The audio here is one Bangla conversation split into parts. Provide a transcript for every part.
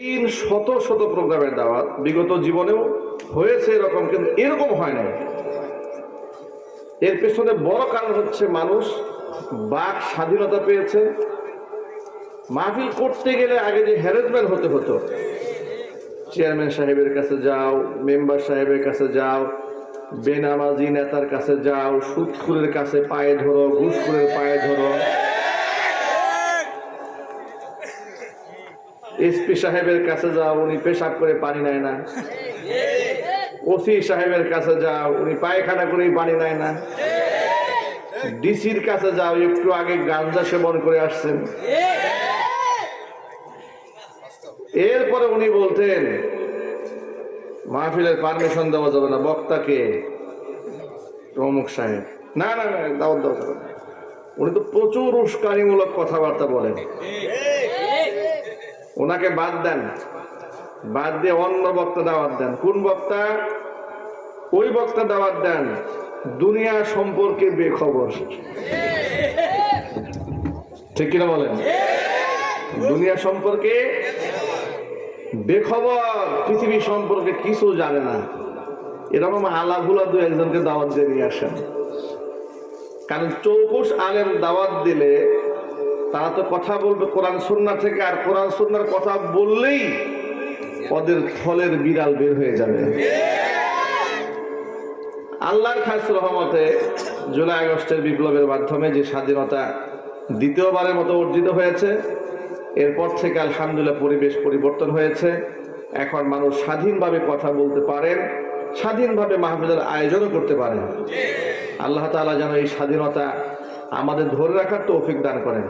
তিন শত শত প্রোগ্রামের দাওয়াত বিগত জীবনেও হয়েছে এরকম, কিন্তু এরকম হয় নাই। এর পেছনে বড় কারণ হচ্ছে মানুষ বাক স্বাধীনতা পেয়েছে। মাহফিল করতে গেলে আগে যে হ্যারাসমেন্ট হতে হতো চেয়ারম্যান সাহেবের কাছে যাও মেম্বার সাহেবের কাছে যাও, বেনামাজি নেতার কাছে যাও, সুদখুরের কাছে পায়ে ধরো, ঘুষখুরের পায়ে ধরো। এসপি সাহেবের কাছে যাও, উনি পেশাব করে পানি নেয় না। ওসি সাহেবের কাছে যাও, উনি পায়খানা করেই পানি নেয় না। ডিসির কাছে যাও, একটু আগে গাঞ্জা সেবন করে আসছেন। এরপরে উনি বলতেন, মাহফিলের পারমিশন দেওয়া যাবে না বক্তাকে অমুক সাহেব, না না না, দাওয়াত দেওয়া যাবে উনি তো প্রচুর উস্কানিমূলক কথাবার্তা বলেন। ওনাকে বাদ দেন। বাদ দিয়ে অন্য বক্তা দাওয়াত দেন। কোন বক্তা? ওই বক্তা দাওয়াত দেন, দুনিয়া সম্পর্কে বেখবর। ঠিক কিনা বলেন? দুনিয়া সম্পর্কে বেখবর, পৃথিবী সম্পর্কে কিছু জানে না। এরকম আলাভুলা দু একজনকে দাওয়াত দিয়ে নিয়ে আসেন। কারণ চৌকুশ আলেম দাওয়াত দিলে তারা তো কথা বলবে কোরআন সুন্না থেকে, আর কোরআন সুন্নার কথা বললেই ওদের ফলের বিড়াল বের হয়ে যাবে। আল্লাহর খাস রহমতে জুলাই আগস্টের বিপ্লবের মাধ্যমে যে স্বাধীনতা দ্বিতীয়বারের মতো অর্জিত হয়েছে, এরপর থেকে আলহামদুলিল্লাহ পরিবেশ পরিবর্তন হয়েছে। এখন মানুষ স্বাধীনভাবে কথা বলতে পারেন, স্বাধীনভাবে মাহফিলের আয়োজনও করতে পারেন। আল্লাহ তাআলা যেন এই স্বাধীনতা আমাদের ধরে রাখার তো তৌফিক দান করেন।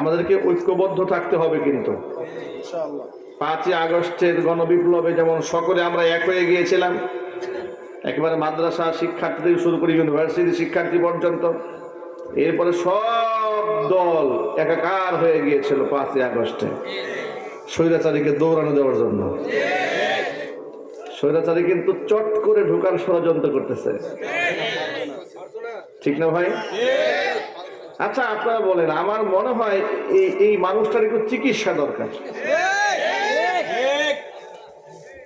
আমাদেরকে ঐক্যবদ্ধ থাকতে হবে কিন্তু। পাঁচই আগস্টের গণবিপ্লবে যেমন সকলে আমরা এক হয়ে গিয়েছিলাম একেবারে মাদ্রাসা শিক্ষার্থী থেকে শুরু করে ইউনিভার্সিটি শিক্ষার্থী পর্যন্ত এরপরে সব দল একাকার হয়ে গিয়েছিল পাঁচই আগস্টে স্বৈরাচারীকে দৌড়ানো দেওয়ার জন্য। স্বৈরাচারী কিন্তু চট করে ঢোকার ষড়যন্ত্র করতেছে। ঠিক না ভাই? আচ্ছা আপনারা বলেন, আমার মনে হয় এই এই মানুষটার একটু চিকিৎসা দরকার।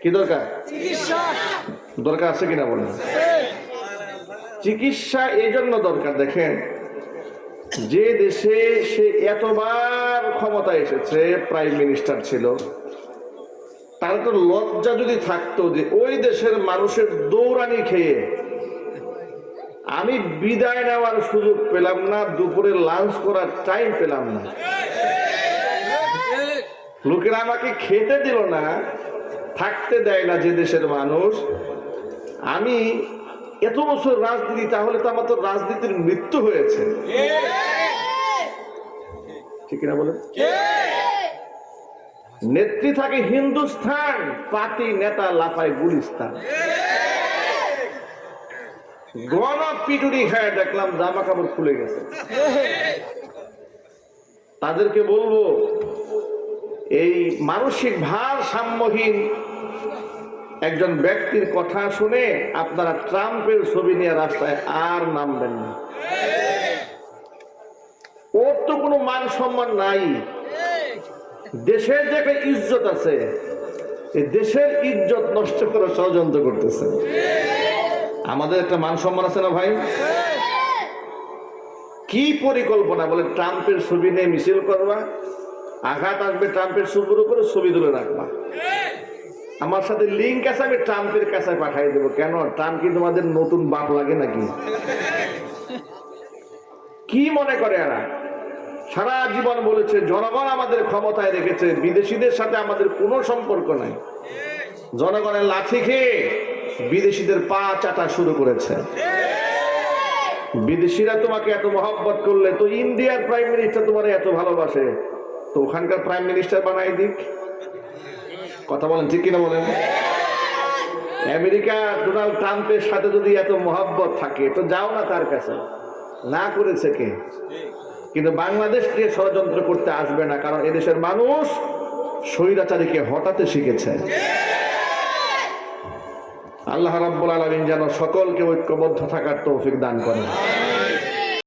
কি দরকার? দরকার আছে কিনা বলেন? চিকিৎসা এই জন্য দরকার, দেখেন। যে দেশে সে এতবার ক্ষমতা এসেছে, প্রাইম মিনিস্টার ছিল, তার তো লজ্জা যদি থাকতো যে ওই দেশের মানুষের দৌড়ানি খেয়ে আমি বিদায় নেওয়ার সুযোগ পেলাম না, দুপুরে লাঞ্চ করার টাইম পেলাম না। লোকেরা আমাকে খেতে দিল না, থাকতে দেয় না যে দেশের মানুষ। আমি এত বছর রাজনীতি, তাহলে তো আমার তো রাজনীতির মৃত্যু হয়েছে। ঠিক না বলে নেত্রী থাকে হিন্দুস্থান, পার্টি নেতা লাফায় গুলিস্তান। গণ পিটুনি খায়, দেখলাম জামা কাপড় খুলে গেছে। তাদেরকে বলব, এই মানসিক ভারসাম্যহীন একজন ব্যক্তির কথা শুনে আপনারা ট্রাম্পের ছবি নিয়ে রাস্তায় আর নামবেন না। ওর তো কোনো মান সম্মান নাই। দেশের যে একটা ইজ্জত আছে, এই দেশের ইজ্জত নষ্ট করে ষড়যন্ত্র করতেছে। আমাদের একটা মান সম্মান আছে না ভাই? কি পরিকল্পনা বলে ট্রাম্পের ছবি নিয়ে মিছিল করবা? আঘাত আসবে ট্রাম্পের ছবির উপরে, ছবি তুলে রাখবা। আমার সাথে লিঙ্ক আছে, আমি ট্রাম্পের কাছে পাঠাই দেবো। কেন? ট্রাম্প কি তোমাদের নতুন বাপ লাগে নাকি? কি মনে করে এরা? সারা জীবন বলেছে, জনগণ আমাদের ক্ষমতায় রেখেছে, বিদেশিদের সাথে আমাদের কোনো সম্পর্ক নাই। জনগণের লাঠি খেয়ে বিদেশিদের পা চাটা শুরু করেছে। বিদেশিরা তোমাকে এত মহব্বত করলে, তো ইন্ডিয়ার প্রাইম মিনিস্টার তোমার এত ভালোবাসে। তো ওখানকার প্রাইম মিনিস্টার বানাই দিক। কথা বলেন, ঠিক কিনা বলেন? আমেরিকা ডোনাল্ড ট্রাম্পের সাথে যদি এত মহব্বত থাকে, তো যাও না তার কাছে। না করেছে কে? কিন্তু বাংলাদেশকে ষড়যন্ত্র করতে আসবে না, কারণ এদেশের মানুষ স্বৈরাচারীকে হটাতে শিখেছে। আল্লাহ রাব্বুল আলমিন যেন সকলকে ঐক্যবদ্ধ থাকার তৌফিক দান করেন।